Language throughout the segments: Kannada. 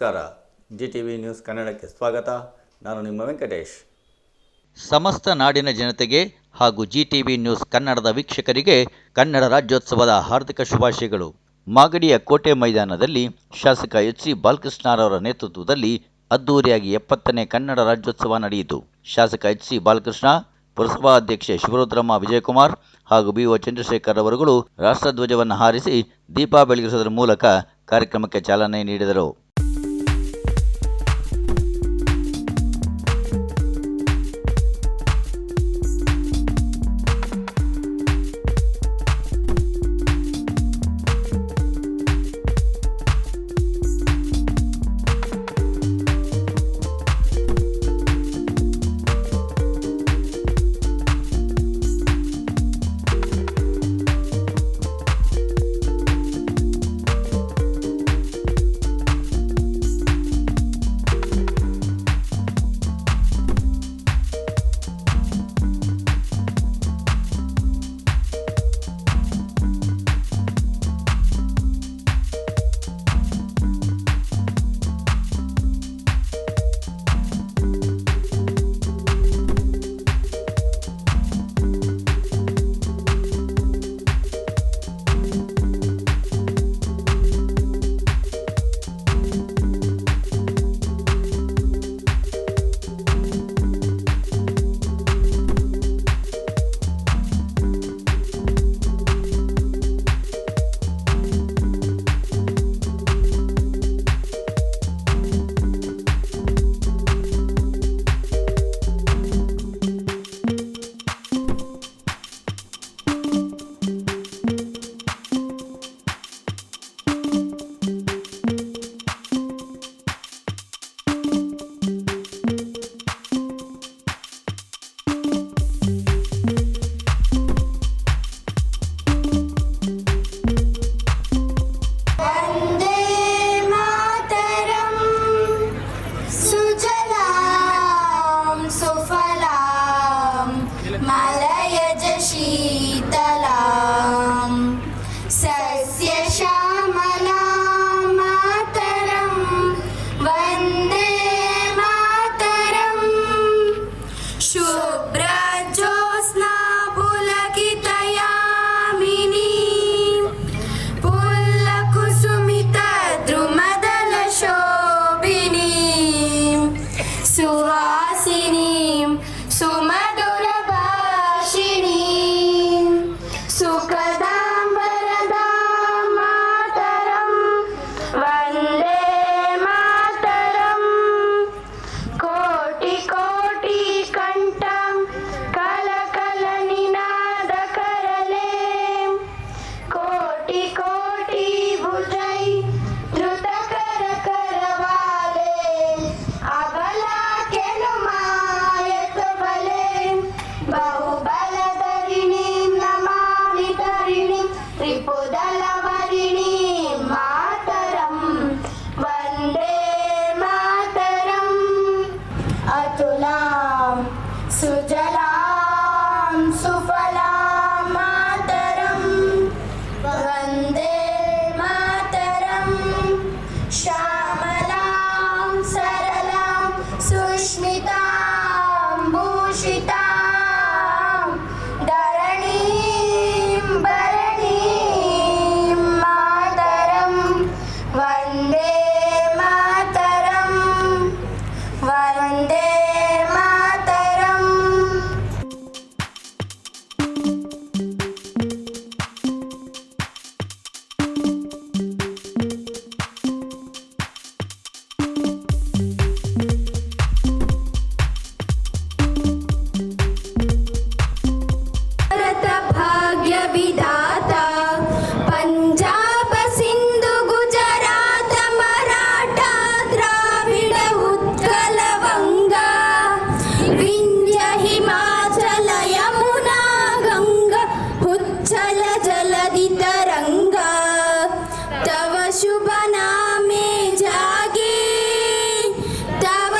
ನಮಸ್ಕಾರ. ಜಿ ಟಿ ವಿ ನ್ಯೂಸ್ ಕನ್ನಡಕ್ಕೆ ಸ್ವಾಗತ. ನಾನು ನಿಮ್ಮ ವೆಂಕಟೇಶ್. ಸಮಸ್ತ ನಾಡಿನ ಜನತೆಗೆ ಹಾಗೂ ಜಿ ಟಿ ವಿ ನ್ಯೂಸ್ ಕನ್ನಡದ ವೀಕ್ಷಕರಿಗೆ ಕನ್ನಡ ರಾಜ್ಯೋತ್ಸವದ ಹಾರ್ದಿಕ ಶುಭಾಶಯಗಳು. ಮಾಗಡಿಯ ಕೋಟೆ ಮೈದಾನದಲ್ಲಿ ಶಾಸಕ ಎಚ್ ಸಿ ಬಾಲಕೃಷ್ಣರವರ ನೇತೃತ್ವದಲ್ಲಿ ಅದ್ದೂರಿಯಾಗಿ ಎಪ್ಪತ್ತನೇ ಕನ್ನಡ ರಾಜ್ಯೋತ್ಸವ ನಡೆಯಿತು. ಶಾಸಕ ಎಚ್ ಸಿ ಬಾಲಕೃಷ್ಣ, ಪುರಸಭಾ ಅಧ್ಯಕ್ಷೆ ಶಿವರುದ್ರಮ್ಮ ವಿಜಯಕುಮಾರ್ ಹಾಗೂ ಬಿ ಒ ಚಂದ್ರಶೇಖರ್ ಅವರುಗಳು ರಾಷ್ಟ್ರಧ್ವಜವನ್ನು ಹಾರಿಸಿ ದೀಪ ಬೆಳಗಿಸುವುದರ ಮೂಲಕ ಕಾರ್ಯಕ್ರಮಕ್ಕೆ ಚಾಲನೆ ನೀಡಿದರು.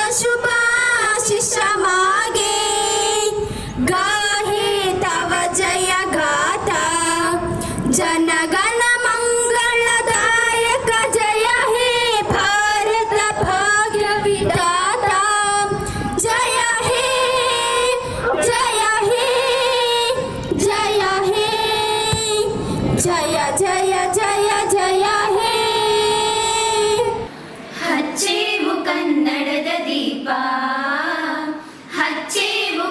Нашу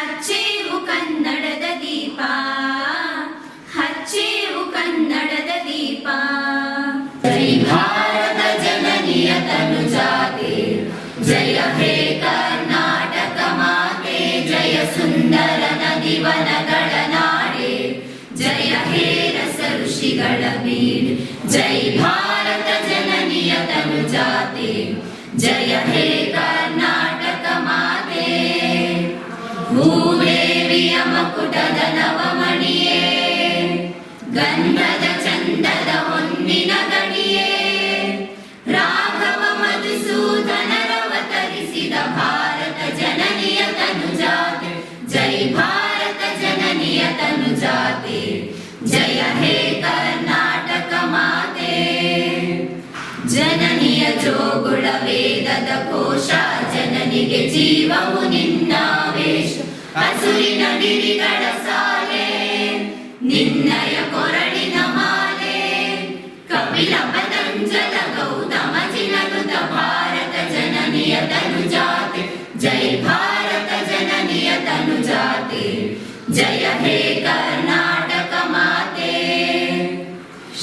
ಹಚ್ಚೇವು ಕನ್ನಡದ ದೀಪ. ಹಚ್ಚೇವು ಕನ್ನಡದ ದೀಪ. ಜೈ ಭಾರತ ಜನನಿಯ ತನು ಜಾತೆ ಜಯ ಹೇ ಕರ್ನಾಟಕ ಮಾತೆ. ಜಯ ಸುಂದರ ನದಿ ವನಗಳ ನಾಡೆ. ಜಯ ಹೇ ರಸ ಋಷಿಗಳ ಬೀಡ್. ಜೈ ಭಾರತ ಜನನಿಯ ತನು ಜಾತೆ ಜಯ ಹೇ ಮಕುಟದ ನವಮಣಿಯೇ. ಗಂಧದ ಚಂದದ ಹೊನ್ನಿನ ಗಣಿಯೇ. ರಾಘವ ಭಾರತ ಜನನಿಯ ತನುಜಾತೆ. ಜೈ ಭಾರತ ಜನನಿಯ ತನುಜಾತೆ. ಜಯ ಹೇ ಕರ್ನಾಟಕ ಮಾತೆ. ಜನನಿಯ ಜೋಗುಳ ವೇದದ ಕೋಶ, ಜನನಿಗೆ ಜೀವವು ನಿನ್ನಾವೇಶ ಹಸುರಿನ ಗಿರಿಗಳ ಸಾಲೆ ನಿನ್ನಯ ಕೊರಳಿನ ಮಾಲೆ ಕಪಿಲ ಪತಂಜಲ ಗೌತಮ ಜಿನಗುತ ಭಾರತ ಜನನಿಯ ತನುಜಾತೆ ಜೈ ಭಾರತ ಜನನಿಯ ತನುಜಾತೆ ಜಯ ಹೇ ಕರ್ನಾಟಕ ಮಾತೆ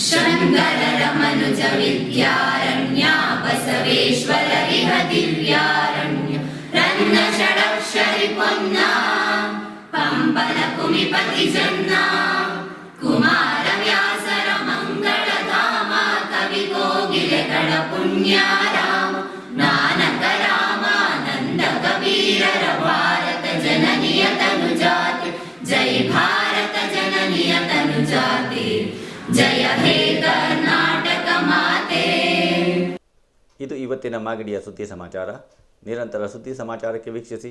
ಶಂಕರರ ಮನುಜ ವಿದ್ಯಾರಣ್ಯ ಬಸವೇಶ್ವರ ಇಹ ದಿವ್ಯಾರಣ್ಯ ರನ್ನ ಷಡಕ್ಷರಿ ಪೊನ್ನ ಪಂಪನ ಕುಮಿಪತಿ ಜನ್ನ ಕುಮಾರ ವ್ಯಾಸರ ಮಂಗಳ ಧಾಮ ಕವಿ ಕೋಗಿಲೆಗಳ ಪುಣ್ಯಾರಾಮ ನಾನಕ ರಾಮಾನಂದ ಕಬೀರರ ಭಾರತ ಜನನಿಯ ತನುಜಾತೆ ಜೈ ಭಾರತ ಜನನಿಯ ತನುಜಾತೆ ಜಯ ಹೇ ಕರ್ನಾಟಕ ಮಾತೆ ಇದು ಇವತ್ತಿನ ಮಾಗಡಿಯ ಸುದ್ದಿ ಸಮಾಚಾರ ನಿರಂತರ ಸುದ್ದಿ ಸಮಾಚಾರಕ್ಕೆ ವೀಕ್ಷಿಸಿ